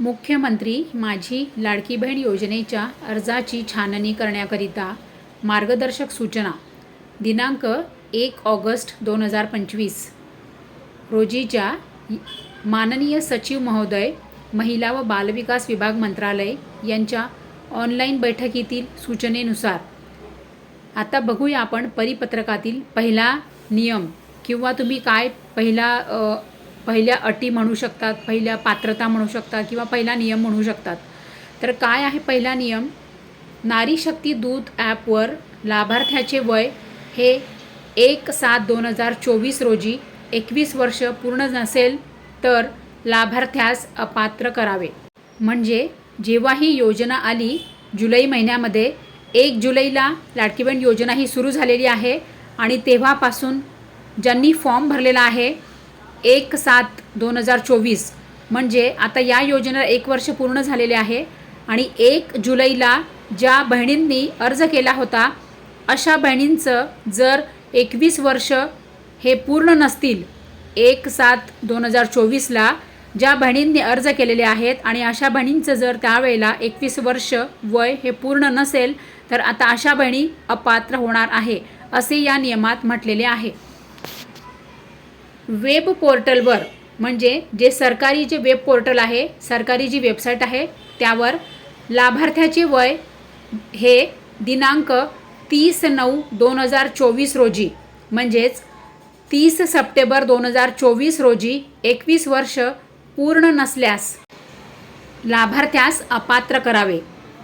मुख्यमंत्री माझी लाडकी बहीण योजनेच्या अर्जाची छाननी करण्याकरिता मार्गदर्शक सूचना. दिनांक एक ऑगस्ट दोन हजार पंचवीस. रोजीच्या माननीय सचिव महोदय महिला व बालविकास विभाग मंत्रालय यांच्या ऑनलाईन बैठकीतील सूचनेनुसार. आता बघूया आपण परिपत्रकातील पहिला नियम किंवा तुम्ही काय पहिला पहिल्या अटी म्हणू शकतात पहिल्या पात्रता म्हणू शकतात किंवा पहिला नियम म्हणू शकतात. तर काय आहे पहिला नियम? नारी शक्ती दूत ॲपवर लाभार्थ्याचे वय हे एक सात दोन हजार चोवीस रोजी एकवीस वर्ष पूर्ण नसेल तर लाभार्थ्यास अपात्र करावे. म्हणजे जेव्हा ही योजना आली जुलै महिन्यामध्ये एक जुलैला लाडकीबण योजना ही सुरू झालेली आहे आणि तेव्हापासून ज्यांनी फॉर्म भरलेला आहे एक सात दोन हजार चोवीस. म्हणजे आता या योजनेला एक वर्ष पूर्ण झालेले आहे आणि एक जुलैला ज्या बहिणींनी अर्ज केला होता अशा बहिणींचं जर एकवीस वर्ष हे पूर्ण नसतील एक सात दोन हजार चोवीसला ज्या बहिणींनी अर्ज केलेले आहेत आणि अशा बहिणींचं जर त्यावेळेला एकवीस वर्ष वय हे पूर्ण नसेल तर आता अशा बहिणी अपात्र होणार आहे असे या नियमात म्हटलेले आहे. वेब पोर्टलवर म्हणजे जे सरकारी जे वेब पोर्टल आहे सरकारी जी वेबसाईट आहे त्यावर लाभार्थ्याचे वय हे दिनांक तीस नऊ दोन हजार चोवीस रोजी म्हणजेच तीस सप्टेंबर दोन हजार चोवीस रोजी एकवीस वर्ष पूर्ण नसल्यास लाभार्थ्यास अपात्र करावे.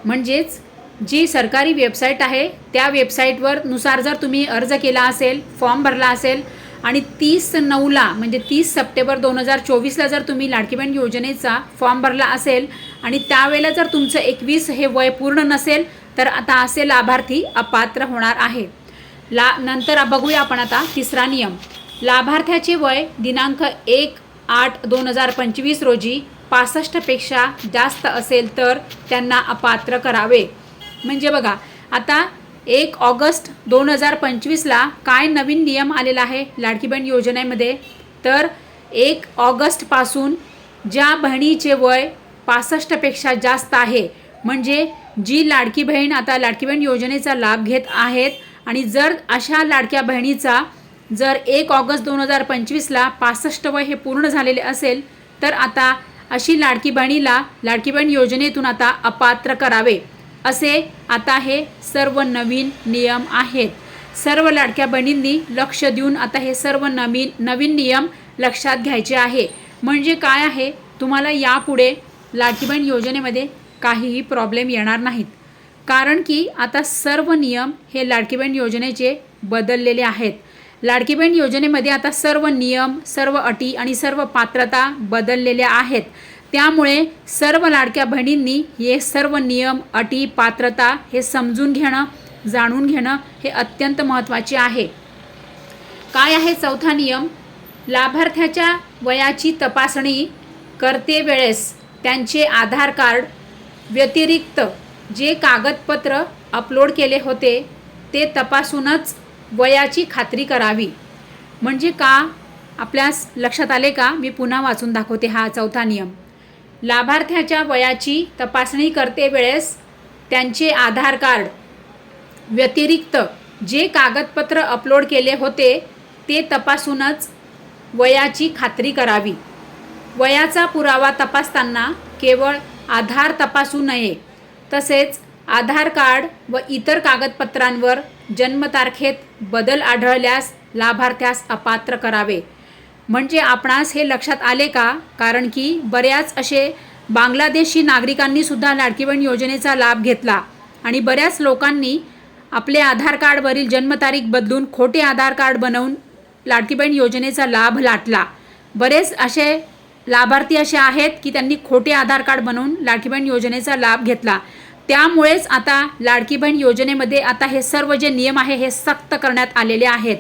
म्हणजेच जी सरकारी वेबसाईट आहे त्या वेबसाईटवर नुसार जर तुम्ही अर्ज केला असेल फॉर्म भरला असेल आणि तीस नऊला म्हणजे तीस सप्टेंबर दोन हजार चोवीसला जर तुम्ही लाडकी बहीण योजनेचा फॉर्म भरला असेल आणि त्यावेळेला जर तुमचं एकवीस हे वय पूर्ण नसेल तर आता असे लाभार्थी अपात्र होणार आहे. ला नंतर बघूया आपण आता तिसरा नियम. लाभार्थ्याचे वय दिनांक एक आठ दोन हजार पंचवीस रोजी पासष्टपेक्षा जास्त असेल तर त्यांना अपात्र करावे. म्हणजे बघा आता एक ऑगस्ट दोन हजार पंचवीसला काय नवीन नियम आलेला आहे लाडकी बहीण योजनेमध्ये? तर एक ऑगस्टपासून ज्या बहिणीचे वय पासष्टपेक्षा जास्त आहे म्हणजे जी लाडकी बहीण आता लाडकी बहीण योजनेचा लाभ घेत आहेत आणि जर अशा लाडक्या बहिणीचा जर एक ऑगस्ट दोन हजार पंचवीसला पासष्ट वय हे पूर्ण झालेले असेल तर आता अशी लाडकी बहिणीला लाडकी बहीण योजनेतून आता अपात्र करावे. असे आता हे सर्व नवीन नियम आहेत. सर्व लाडक्या बहिणींनी लक्ष देऊन आता हे सर्व नवीन नवीन नियम लक्षात घ्यायचे आहे. म्हणजे काय आहे? तुम्हाला यापुढे लाडकी बहीण योजनेमध्ये काहीही प्रॉब्लेम येणार नाहीत. कारण की आता सर्व नियम हे लाडकी बहीण योजनेचे बदललेले आहेत. लाडकी बहीण योजनेमध्ये आता सर्व नियम सर्व अटी आणि सर्व पात्रता बदललेल्या आहेत. त्यामुळे सर्व लाडक्या बहिणींनी हे सर्व नियम अटी पात्रता हे समजून घेणं जाणून घेणं हे अत्यंत महत्त्वाचे आहे. काय आहे चौथा नियम? लाभार्थ्याच्या वयाची तपासणी करते वेळेस त्यांचे आधार कार्ड व्यतिरिक्त जे कागदपत्र अपलोड केले होते ते तपासूनच वयाची खात्री करावी. म्हणजे का? आपल्यास लक्षात आले का? मी पुन्हा वाचून दाखवते हा चौथा नियम. लाभार्थ्याच्या वयाची तपासणी करते वेळेस त्यांचे आधार कार्ड व्यतिरिक्त जे कागदपत्र अपलोड केले होते ते तपासूनच वयाची खात्री करावी. वयाचा पुरावा तपासताना केवळ आधार तपासू नये तसेच आधार कार्ड व इतर कागदपत्रांवर जन्मतारखेत बदल आढळल्यास लाभार्थ्यास अपात्र करावे. म्हणजे आपणास हे लक्षात आले का? कारण की बऱ्याच असे बांगलादेशी नागरिकांनी सुद्धा लाडकी बहीण योजनेचा लाभ घेतला. आणि बऱ्याच लोकांनी आपले आधार कार्डवरील जन्मतारीख बदलून खोटे आधार कार्ड बनवून लाडकी बहीण योजनेचा लाभ लाटला. बरेच असे लाभार्थी असे आहेत की त्यांनी खोटे आधार कार्ड बनवून लाडकी बहीण योजनेचा लाभ घेतला. त्यामुळेच आता लाडकी बहीण योजनेमध्ये आता हे सर्व जे नियम आहे हे सक्त करण्यात आलेले आहेत.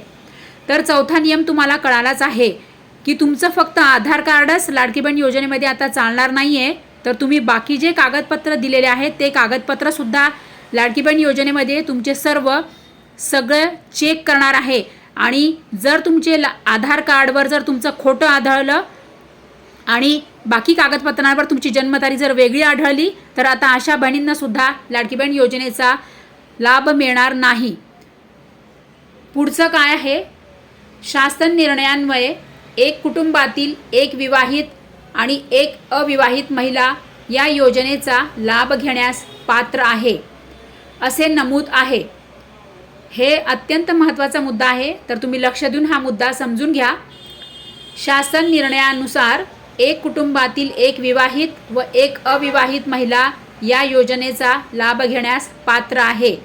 तर चौथा नियम तुम्हाला कळालाच आहे. की तुमचं फक्त आधार कार्डच लाडकी बहीण योजनेमध्ये आता चालणार नाही आहे तर तुम्ही बाकी जे कागदपत्र दिलेले आहेत ते कागदपत्रसुद्धा लाडकी बहीण योजनेमध्ये तुमचे सर्व सगळं चेक करणार आहे. आणि जर तुमचे ला आधार कार्डवर जर तुमचं खोटं आढळलं आणि बाकी कागदपत्रांवर तुमची जन्मतारीख जर वेगळी आढळली तर आता अशा बहिणींनासुद्धा लाडकी बहीण योजनेचा लाभ मिळणार नाही. पुढचं काय आहे? शासन निर्णयान्वये एक कुटुंबातील एक विवाहित आणि एक अविवाहित महिला या योजनेचा लाभ घेण्यास पात्र आहे असे नमूद आहे. हे अत्यंत महत्त्वाचा मुद्दा आहे. तर तुम्ही लक्ष देऊन हा मुद्दा समजून घ्या. शासन निर्णयानुसार एक कुटुंबातील एक विवाहित व एक अविवाहित महिला या योजनेचा लाभ घेण्यास पात्र आहे.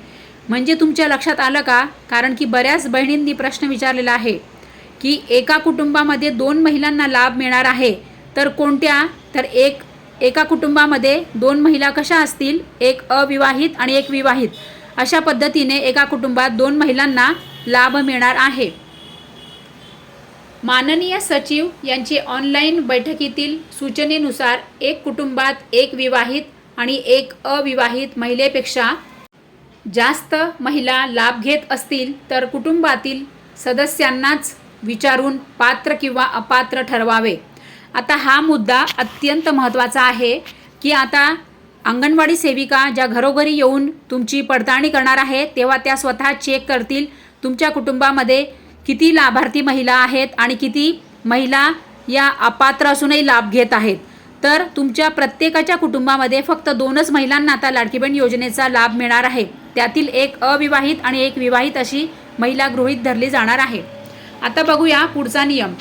म्हणजे तुमच्या लक्षात आलं का? कारण की बऱ्याच बहिणींनी प्रश्न विचारलेला आहे. की एका कुटुंबामध्ये दोन महिलांना लाभ मिळणार आहे तर कोणत्या? तर एक एका कुटुंबामध्ये दोन महिला कशा असतील? एक अविवाहित आणि एक विवाहित. अशा पद्धतीने एका कुटुंबात दोन महिलांना लाभ मिळणार आहे. माननीय सचिव यांचे ऑनलाईन बैठकीतील सूचनेनुसार एक कुटुंबात एक विवाहित आणि एक अविवाहित महिलेपेक्षा जास्त महिला लाभ घेत असतील तर कुटुंबातील सदस्यांनाच विचारून पात्र किंवा अपात्र ठरवावे. आता हा मुद्दा अत्यंत महत्त्वाचा आहे की आता अंगणवाडी सेविका ज्या घरोघरी येऊन तुमची पडताळणी करणार आहे तेव्हा त्या स्वतः चेक करतील तुमच्या कुटुंबामध्ये किती लाभार्थी महिला आहेत आणि किती महिला या अपात्र असूनही लाभ घेत आहेत. तर तुमच्या प्रत्येकाच्या कुटुंबामध्ये फक्त दोनच महिलांना आता लाडकी बहीण योजनेचा लाभ मिळणार आहे. त्यातील एक अविवाहित आणि एक विवाहित अशी महिला गृहीत धरली जाणार आहे. आता बघूया पुढचा नियम.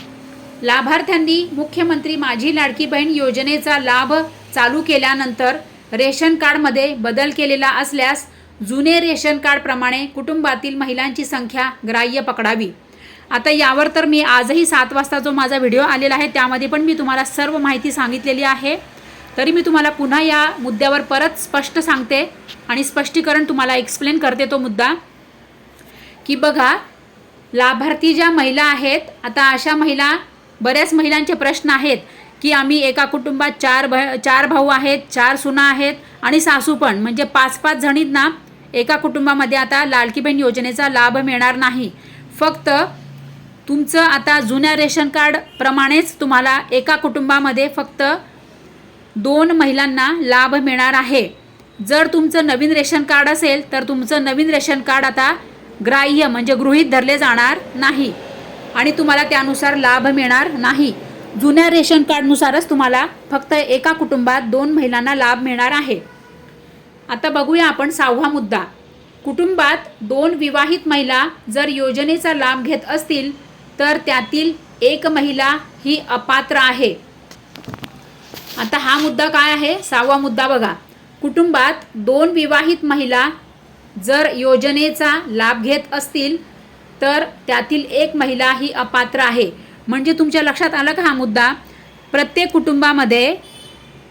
लाभार्थ्यांनी मुख्यमंत्री माझी लाडकी बहीण योजनेचा लाभ चालू केल्यानंतर रेशन कार्डमध्ये बदल केलेला असल्यास जुने रेशन कार्डप्रमाणे कुटुंबातील महिलांची संख्या ग्राह्य पकडावी. आता यावर तर मी आजही सात वाजता जो माझा व्हिडिओ आलेला आहे त्यामध्ये पण मी तुम्हाला सर्व माहिती सांगितलेली आहे. तरी मी तुम्हाला पुन्हा या मुद्द्यावर परत स्पष्ट सांगते आणि स्पष्टीकरण तुम्हाला एक्सप्लेन करते तो मुद्दा. की बघा लाभार्थी ज्या महिला आहेत आता अशा महिला बऱ्याच महिलांचे प्रश्न आहेत की आम्ही एका कुटुंबात चार भ चार भाऊ आहेत चार सुना आहेत आणि सासू पण. म्हणजे पाच पाच जणींना एका कुटुंबामध्ये आता लाडकी बहीण योजनेचा लाभ मिळणार नाही. फक्त तुमचं आता जुन्या रेशन कार्ड प्रमाणेच तुम्हाला एका कुटुंबामध्ये फक्त दोन महिलांना लाभ मिळणार आहे. जर तुमचं नवीन रेशन कार्ड असेल तर तुमचं नवीन रेशन कार्ड आता ग्राह्य म्हणजे गृहीत धरले जाणार नाही. आणि तुम्हाला त्यानुसार लाभ मिळणार नाही. जुन्या रेशन कार्डनुसारच तुम्हाला फक्त एका कुटुंबात दोन महिलांना लाभ मिळणार आहे. आता बघूया आपण सहावा मुद्दा. कुटुंबात दोन विवाहित महिला जर योजनेचा लाभ घेत असतील तर त्यातील एक महिला ही अपात्र आहे. आता हा मुद्दा काय आहे? सहावा मुद्दा बघा. कुटुंबात दोन विवाहित महिला जर योजनेचा लाभ घेत असतील तर त्यातील एक महिला ही अपात्र आहे. म्हणजे तुमच्या लक्षात आलं का हा मुद्दा? प्रत्येक कुटुंबामध्ये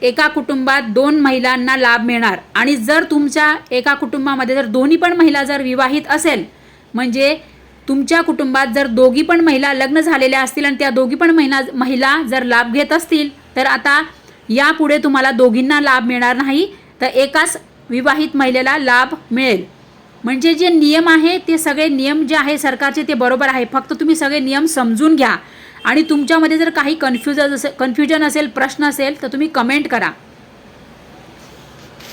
एका कुटुंबात दोन महिलांना लाभ मिळणार. आणि जर तुमच्या एका कुटुंबामध्ये जर दोन्ही पण महिला जर विवाहित असेल म्हणजे तुमच्या कुटुंबात जर दोघी पण महिला लग्न झालेल्या असतील आणि त्या दोघी पण महिला महिला जर लाभ घेत असतील तर आता यापुढे तुम्हाला दोघींना लाभ मिळणार नाही तर एकाच विवाहित महिलेला लाभ मिळेल. म्हणजे जे नियम आहे ते सगळे नियम जे आहे सरकारचे ते बरोबर आहे. फक्त तुम्ही सगळे नियम समजून घ्या. आणि तुमच्यामध्ये जर काही कन्फ्युज असेल कन्फ्युजन असेल प्रश्न असेल तर तुम्ही कमेंट करा.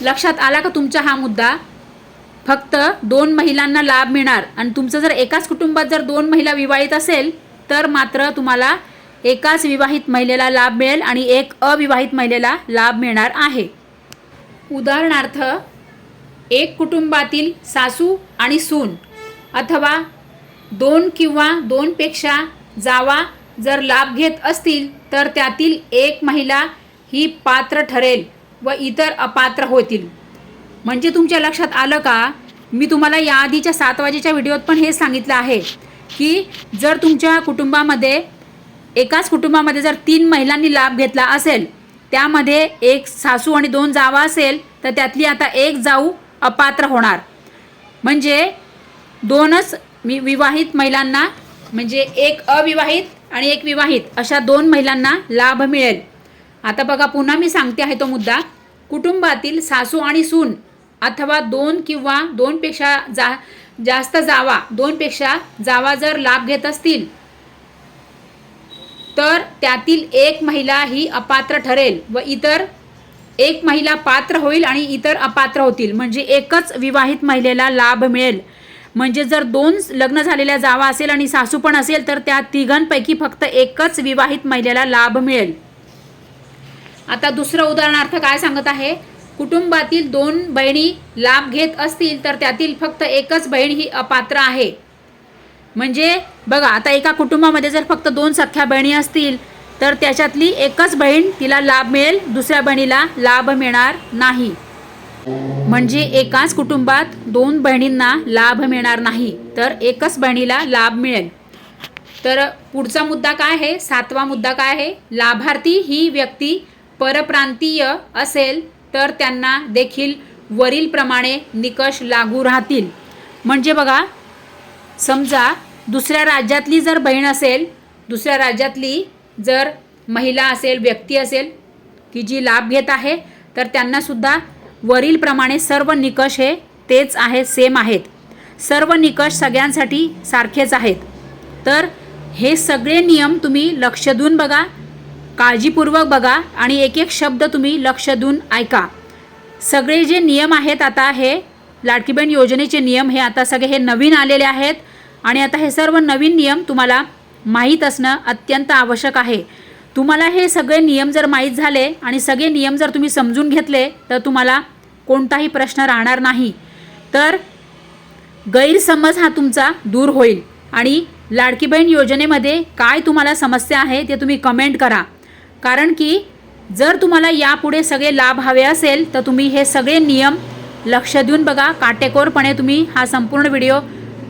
लक्षात आला का तुमचा हा मुद्दा? फक्त दोन महिलांना लाभ मिळणार. आणि तुमचं जर एकाच कुटुंबात जर दोन महिला विवाहित असेल तर मात्र तुम्हाला एकाच विवाहित महिलेला लाभ मिळेल आणि एक अविवाहित महिलेला लाभ मिळणार आहे. उदाहरणार्थ एक कुटुंबातील सासू आणि सून. अथवा दोन किंवा दोनपेक्षा जावा जर लाभ घेत असतील तर त्यातील एक महिला ही पात्र ठरेल व इतर अपात्र होतील. म्हणजे तुमच्या लक्षात आलं का? मी तुम्हाला याआधीच्या सात वाजेच्या व्हिडिओत पण हे सांगितलं आहे की जर तुमच्या कुटुंबामध्ये एकाच कुटुंबामध्ये जर तीन महिलांनी लाभ घेतला असेल त्यामध्ये एक सासू आणि दोन जावा असेल तर त्यातली आता एक जाऊ अपात्र होणार. म्हणजे दोनच मी विवाहित महिलांना म्हणजे एक अविवाहित आणि एक विवाहित अशा दोन महिलांना लाभ मिळेल. आता बघा पुन्हा मी सांगते आहे तो मुद्दा. कुटुंबातील सासू आणि सून अथवा दोन किंवा दोनपेक्षा जा जास्त जावा दोनपेक्षा जावा जर लाभ घेत असतील तर त्यातील एक महिला ही अपात्र ठरेल व इतर एक महिला पात्र होईल आणि इतर अपात्र होतील. म्हणजे एकच विवाहित महिलेला लाभ मिळेल. म्हणजे जर दोन लग्न झालेल्या जावा असेल आणि सासू पण असेल तर त्या तिघांपैकी फक्त एकच विवाहित महिलेला लाभ मिळेल. आता दुसरं उदाहरणार्थ काय सांगत आहे? कुटुंबातील दोन बहिणी लाभ घेत असतील तर त्यातील फक्त एकच बहीण ही अपात्र आहे. म्हणजे बघा आता एका कुटुंबामध्ये जर फक्त दोन सख्या बहिणी असतील तर त्याच्यातली एकच बहीण तिला लाभ मिळेल दुसऱ्या बहिणीला लाभ मिळणार नाही. म्हणजे एकाच कुटुंबात दोन बहिणींना लाभ मिळणार नाही तर एकच बहिणीला लाभ मिळेल. तर पुढचा मुद्दा काय आहे? सातवा मुद्दा काय आहे? लाभार्थी ही व्यक्ती परप्रांतीय असेल तर त्यांना देखील वरीलप्रमाणे निकष लागू राहतील. म्हणजे बघा समजा दुसऱ्या राज्यातली जर बहीण असेल दुसऱ्या राज्यातली जर महिला असेल व्यक्ती असेल की जी लाभ घेत आहे तर त्यांनासुद्धा वरीलप्रमाणे सर्व निकष हे तेच आहे सेम आहेत. सर्व निकष सगळ्यांसाठी सारखेच आहेत. तर हे सगळे नियम तुम्ही लक्ष देऊन बघा काळजीपूर्वक बघा आणि एक एक शब्द तुम्ही लक्ष देऊन ऐका. सगळे जे नियम आहेत आता हे लाडकी योजनेचे नियम हे आता सगळे हे नवीन आलेले आहेत आणि आता हे सर्व नवीन नियम तुम्हाला माहीत असणं अत्यंत आवश्यक आहे. तुम्हाला हे सगळे नियम जर माहीत झाले आणि सगळे नियम जर तुम्ही समजून घेतले तर तुम्हाला कोणताही प्रश्न राहणार नाही. तर गैरसमज हा तुमचा दूर होईल. आणि लाडकी बहीण योजनेमध्ये काय तुम्हाला समस्या आहे ते तुम्ही कमेंट करा. कारण की जर तुम्हाला यापुढे सगळे लाभ हवे असेल तर तुम्ही हे सगळे नियम लक्ष देऊन बघा. काटेकोरपणे तुम्ही हा संपूर्ण व्हिडिओ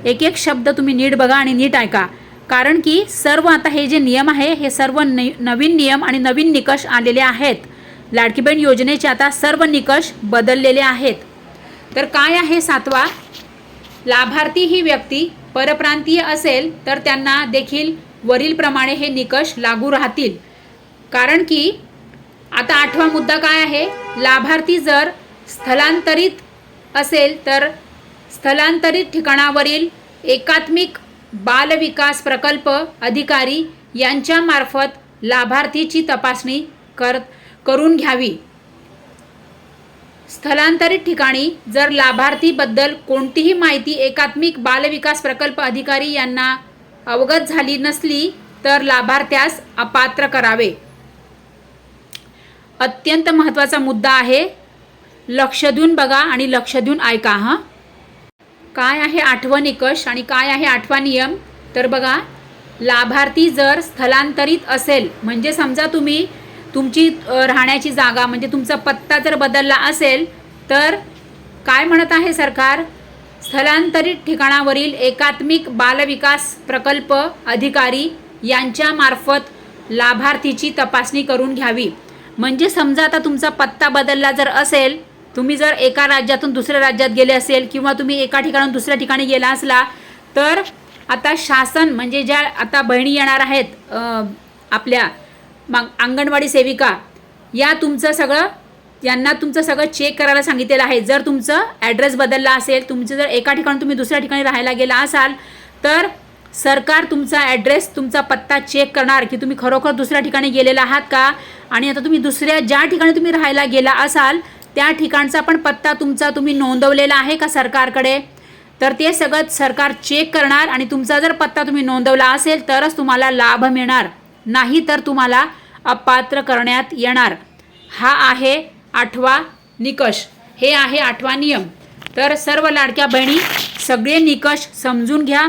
एक एक शब्द तुम्ही नीट बघा आणि नीट ऐका. कारण की सर्व आता हे जे नियम आहे हे सर्व न नवीन नियम आणि नवीन निकष आलेले आहेत. लाडकी बहीण योजनेचे आता सर्व निकष बदललेले आहेत. तर काय आहे सातवा? लाभार्थी ही व्यक्ती परप्रांतीय असेल तर त्यांना देखील वरीलप्रमाणे हे निकष लागू राहतील. कारण की आता आठवा मुद्दा काय आहे? लाभार्थी जर स्थलांतरित असेल तर स्थलांतरित ठिकाणावरील एकात्मिक बालविकास प्रकल्प अधिकारी यांच्यामार्फत लाभार्थीची तपासणी कर करून घ्यावी. स्थलांतरित ठिकाणी जर लाभार्थीबद्दल कोणतीही माहिती एकात्मिक बालविकास प्रकल्प अधिकारी यांना अवगत झाली नसली तर लाभार्थ्यास अपात्र करावे. अत्यंत महत्त्वाचा मुद्दा आहे. लक्ष देऊन बघा आणि लक्ष देऊन ऐका हां. काय आहे आठवा निकष आणि काय आहे आठवा नियम? तर बघा लाभार्थी जर स्थलांतरित असेल म्हणजे समजा तुम्ही तुमची राहण्याची जागा म्हणजे तुमचा पत्ता जर बदलला असेल तर काय म्हणत आहे सरकार? स्थलांतरित ठिकाणावरील एकात्मिक बालविकास प्रकल्प अधिकारी यांच्यामार्फत लाभार्थीची तपासणी करून घ्यावी. म्हणजे समजा आता तुमचा पत्ता बदलला जर असेल तुम्ही जर एका राज्यातून दुसऱ्या राज्यात गेले असेल किंवा तुम्ही एका ठिकाणून दुसऱ्या ठिकाणी गेला असला तर आता शासन म्हणजे ज्या आता बहिणी येणार आहेत आपल्या मग अंगणवाडी सेविका या तुमचं सगळं यांना तुमचं सगळं चेक करायला सांगितलेलं आहे. जर तुमचं ॲड्रेस बदलला असेल तुमचं जर एका ठिकाणी तुम्ही दुसऱ्या ठिकाणी राहायला गेला असाल तर सरकार तुमचा ॲड्रेस तुमचा पत्ता चेक करणार की तुम्ही खरोखर दुसऱ्या ठिकाणी गेलेला आहात का? आणि आता तुम्ही दुसऱ्या ज्या ठिकाणी तुम्ही राहायला गेला असाल त्या ठिकाणचा पण पत्ता तुमचा तुम्ही नोंदवलेला आहे का सरकारकडे? तर ते सगळं सरकार चेक करणार आणि तुमचा जर पत्ता तुम्ही नोंदवला असेल तरच तुम्हाला लाभ मिळणार. नाही तर तुम्हाला अपात्र करण्यात येणार. हा आहे आठवा निकष. हे आहे आठवा नियम. तर सर्व लाडक्या बहिणी सगळे निकष समजून घ्या.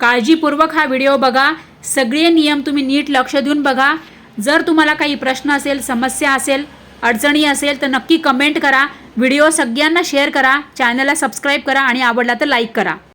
काळजीपूर्वक हा व्हिडिओ बघा. सगळे नियम तुम्ही नीट लक्ष देऊन बघा. जर तुम्हाला काही प्रश्न असेल समस्या असेल अडचणी असेल तर नक्की कमेंट करा. व्हिडिओ सगळ्यांना शेअर करा. चॅनलला सबस्क्राईब करा आणि आवडला तर लाईक करा.